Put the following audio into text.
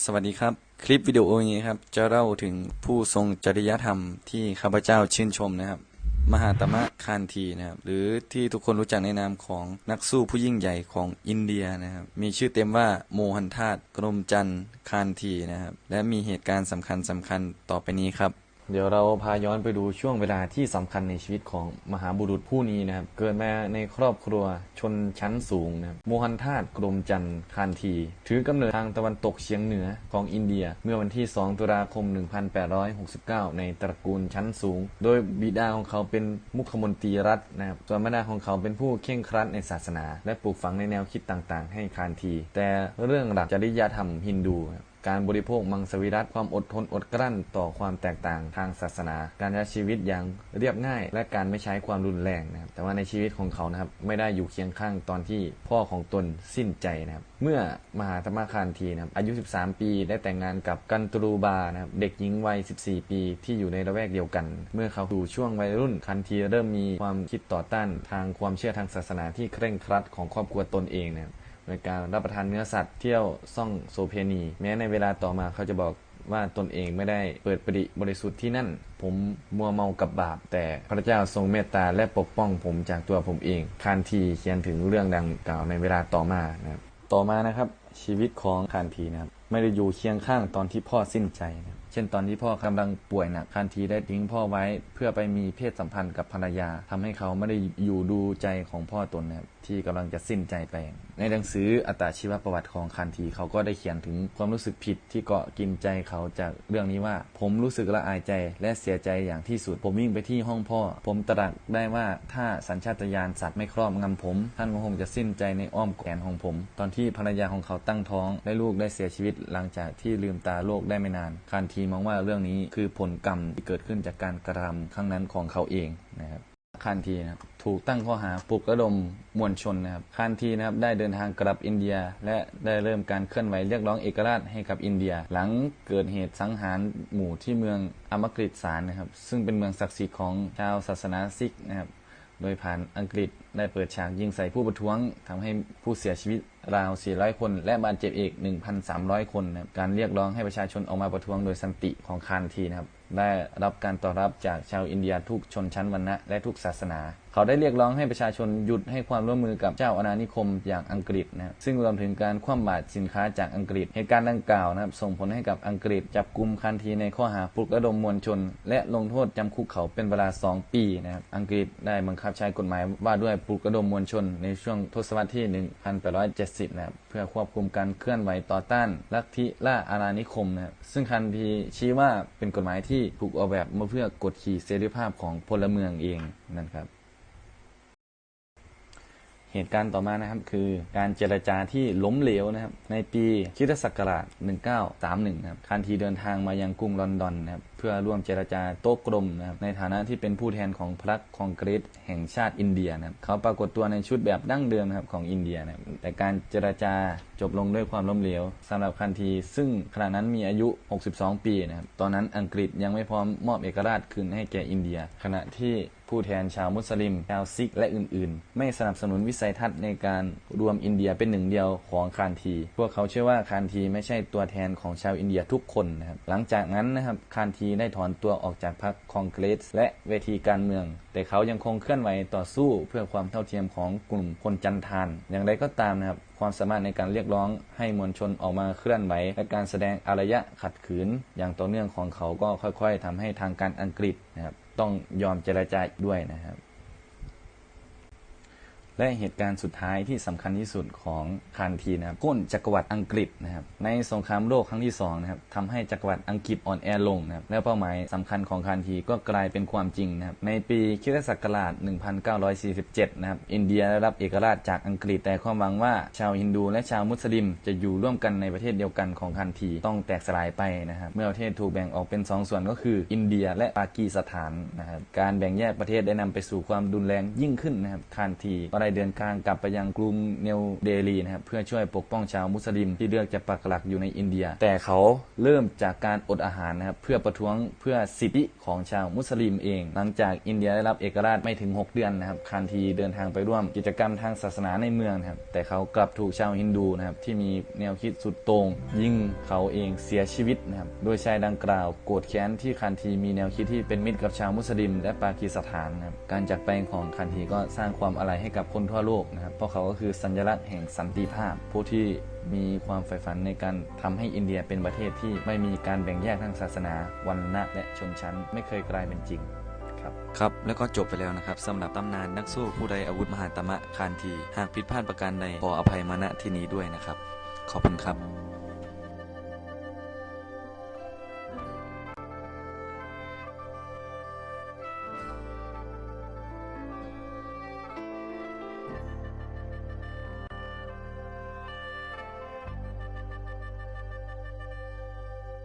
สวัสดีครับ คลิปวิดีโอนี้ครับ จะเล่าถึงผู้ทรงจริยธรรมที่ข้าพเจ้าชื่นชมนะครับ มหาตมะคานทีนะครับ หรือที่ทุกคนรู้จักในนามของนักสู้ผู้ยิ่งใหญ่ของอินเดียนะครับ มีชื่อเต็มว่าโมหันทาตกรมจันทร์คานทีนะครับ และมีเหตุการณ์สำคัญสำคัญต่อไปนี้ครับ เดี๋ยวเราพาย้อนไปดูช่วงเวลาที่สำคัญในชีวิตของมหาบุรุษผู้นี้นะครับ เกิดมาในครอบครัวชนชั้นสูงนะครับโมฮันทาตกรมจันทร์คานที ถือกำเนิดทางตะวันตกเฉียงเหนือของอินเดีย เมื่อวันที่ 2 ตุลาคม 1869 ในตระกูลชั้นสูง โดยบิดาของเขาเป็นมุขมนตรีรัฐนะครับส่วนมารดาของเขาเป็นผู้เข่งครัดในศาสนา และปลูกฝังในแนวคิดต่างๆ ให้คานที แต่เรื่องหลักจริยธรรมฮินดูครับ การบริโภคมังสวิรัตความอดทนอดกลั้นต่อความแตกต่างทางศาสนา การใช้ชีวิตอย่างเรียบง่าย และการไม่ใช้ความรุนแรงนะครับแต่ว่าในชีวิตของเขานะครับไม่ได้อยู่เคียงข้างตอนที่พ่อของตนสิ้นใจนะครับเมื่อมหาธรรมคานทีนะครับอายุ 13 ปีได้แต่งงานกับกันตรูบานะครับเด็กหญิงวัย 14 ปี ที่อยู่ในระแวกเดียวกัน เมื่อเขาอยู่ช่วงวัยรุ่นคันทีเริ่มมีความคิดต่อต้าน ทางความเชื่อทางศาสนาที่เคร่งครัดของครอบครัวตนเองนะครับ โดยการรับประทานเนื้อสัตว์เที่ยวซ่องโซเพนีแม้ในเวลาต่อมาเขาจะบอกว่าตนเองไม่ได้เปิดปริบริสุทธิ์ที่นั่น ผมมัวเมากับบาป แต่พระเจ้าทรงเมตตาและปกป้องผมจากตัวผมเอง คานทีเขียนถึงเรื่องดังกล่าวในเวลาต่อมานะครับต่อมานะครับชีวิตของคานทีนะครับไม่ได้อยู่เคียงข้างตอนที่พ่อสิ้นใจนะครับ เช่นตอนที่พ่อกำลังป่วยหนักคานทีได้ทิ้งพ่อไว้ เพื่อไปมีเพศสัมพันธ์กับภรรยาทำให้เขาไม่ได้อยู่ดูใจของพ่อตนนะครับที่กำลังจะสิ้นใจไป ในหนังสืออัตชีวประวัติของคันทีเขาก็ได้เขียนถึงความรู้สึกผิดที่เกาะกินใจเขาจากเรื่องนี้ว่า ผมรู้สึกละอายใจและเสียใจอย่างที่สุด ผมวิ่งไปที่ห้องพ่อ ผมตรักได้ว่าถ้าสัญชาตญาณสัตว์ไม่ครอบงำผม ท่านก็คงจะสิ้นใจในอ้อมแขนของผม ตอนที่ภรรยาของเขาตั้งท้องและลูกได้เสียชีวิตหลังจากที่ลืมตาโลกได้ไม่นานคันทีมองว่าเรื่องนี้คือผลกรรมที่เกิดขึ้นจากการกระทำครั้งนั้นของเขาเองนะครับคานทีนะครับถูกตั้งข้อหาปลุกระดมมวลชนนะครับคานทีนะครับได้เดินทางกลับอินเดีย และได้เริ่มการเคลื่อนไหวเรียกร้องเอกราชให้กับอินเดีย หลังเกิดเหตุสังหารหมู่ที่เมืองอมกฤตสารนะครับ ซึ่งเป็นเมืองศักดิ์สิทธิ์ของชาวศาสนาซิกนะครับโดยผ่านอังกฤษได้เปิดฉากยิงใส่ผู้ประท้วงทำให้ผู้เสียชีวิต ราว 400 คน และบาดเจ็บอีก 1,300 คนนะครับการเรียกร้องให้ประชาชนออกมาประท้วงโดยสันติของคานทีนะครับ ได้รับการตอบรับจากชาวอินเดียทุกชนชั้นวรรณะและทุกศาสนา เขาได้เรียกร้องให้ประชาชนหยุดให้ความร่วมมือกับเจ้าอาณานิคมอย่างอังกฤษนะครับซึ่งรวมถึงการคว่ำบาตรสินค้าจากอังกฤษ เหตุการณ์ดังกล่าวนะครับส่งผลให้กับอังกฤษจับกลุ่มคันทีในข้อหาปลุกระดมมวลชน และลงโทษจำคุกเขาเป็นเวลา 2 ปีนะครับอังกฤษได้บังคับใช้กฎหมายว่าด้วยปลุกระดมมวลชนในช่วงทศวรรษที่ 1870นะครับเพื่อควบคุมการเคลื่อนไหวต่อต้านลัทธิล่าอาณานิคมนะครับซึ่งคันทีชี้ว่าเป็นกฎหมายที่ถูกออกแบบมาเพื่อกดขี่เสรีภาพของพลเมืองเองนั่นครับเหตุการณ์ต่อมานะครับคือการเจรจาที่ล้มเหลวนะครับในปีคิศักราช 1931นะครับคันทีเดินทางมายังกรุงลอนดอนนะครับ พื่อร่วมเจรจาโต๊ะกลมนะครับในฐานะที่เป็นผู้แทนของพรรคคองเกรสแห่งชาติอินเดียนะครับเขาปรากฏตัวในชุดแบบดั้งเดิมนะครับของอินเดียนะแต่การเจรจาจบลงด้วยความล้มเหลวสำหรับคันที ซึ่งขณะนั้นมีอายุ 62 ปีนะครับตอนนั้นอังกฤษยังไม่พร้อมมอบเอกราชคืนให้แก่อินเดีย ขณะที่ผู้แทนชาวมุสลิม ชาวซิก และอื่นๆ ไม่สนับสนุนวิสัยทัศน์ในการรวมอินเดียเป็นหนึ่งเดียวของคานที พวกเขาเชื่อว่าคานทีไม่ใช่ตัวแทนของชาวอินเดียทุกคนนะครับ หลังจากนั้นนะครับคานทีได้ถอนตัวออกจากพรรคคองเกรสและเวทีการเมือง แต่เขายังคงเคลื่อนไหวต่อสู้เพื่อความเท่าเทียมของกลุ่มคนจันทาน อย่างไรก็ตามนะครับความสามารถในการเรียกร้องให้มวลชนออกมาเคลื่อนไหวและการแสดงอารยะขัดขืน อย่างต่อเนื่องของเขาก็ค่อยๆทำให้ทางการอังกฤษนะครับต้องยอมเจรจาด้วยนะครับ และเหตุการณ์สุดท้ายที่สำคัญที่สุดของคานทีนะครับก้นจักรวรรดิอังกฤษนะครับในสงครามโลกครั้งที่2นะครับทำให้จักรวรรดิอังกฤษอ่อนแอลงนะครับและเป้าหมายสำคัญของคานทีก็กลายเป็นความจริงนะครับในปีคริสตศักราช1947นะครับอินเดียได้รับเอกราชจากอังกฤษแต่ความหวังว่าชาวฮินดูและชาวมุสลิม จะอยู่ร่วมกันในประเทศเดียวกันของคานทีต้องแตกสลายไปนะครับเมื่อประเทศถูกแบ่งออกเป็น 2 ส่วนก็คือ อินเดียและปากีสถานนะครับการแบ่งแยกประเทศได้นำไปสู่ความรุนแรงยิ่งขึ้นนะครับคานทีก็ได้เดินทางกลับไปยังกรุงเนวเดลีนะครับเพื่อช่วยปกป้องชาวมุสลิมที่เลือกจะปักหลักอยู่ในอินเดีย แต่เขาเริ่มจากการอดอาหารนะครับเพื่อประท้วงเพื่อสิทธิของชาวมุสลิมเอง หลังจากอินเดียได้รับเอกราชไม่ถึง 6 เดือนนะครับคานทีเดินทางไปร่วมกิจกรรมทางศาสนาในเมืองนะครับแต่เขากลับถูกชาวฮินดูนะครับที่มีแนวคิดสุดโต่งยิงเขาเองเสียชีวิตนะครับโดยชายดังกล่าวโกรธแค้นที่คานทีมีแนวคิดที่เป็นมิตรกับชาวมุสลิม และปากีสถานนะครับการจากไปของคานทีก็สร้างความอะไรให้กับคนทั่วโลกนะครับเพราะเขาก็คือสัญลักษณ์แห่งสันติภาพ ผู้ที่มีความใฝ่ฝันในการทำให้อินเดียเป็นประเทศที่ไม่มีการแบ่งแยกทางศาสนาวันณะและชนชั้น ไม่เคยกลายเป็นจริงครับครับแล้วก็จบไปแล้วนะครับสำหรับตำนานนักสู้ผู้ใดอาวุธมหาตมะคานที หากผิดพลาดประการใดขออภัยมาณที่นี้ด้วยนะครับ ขอบคุณครับ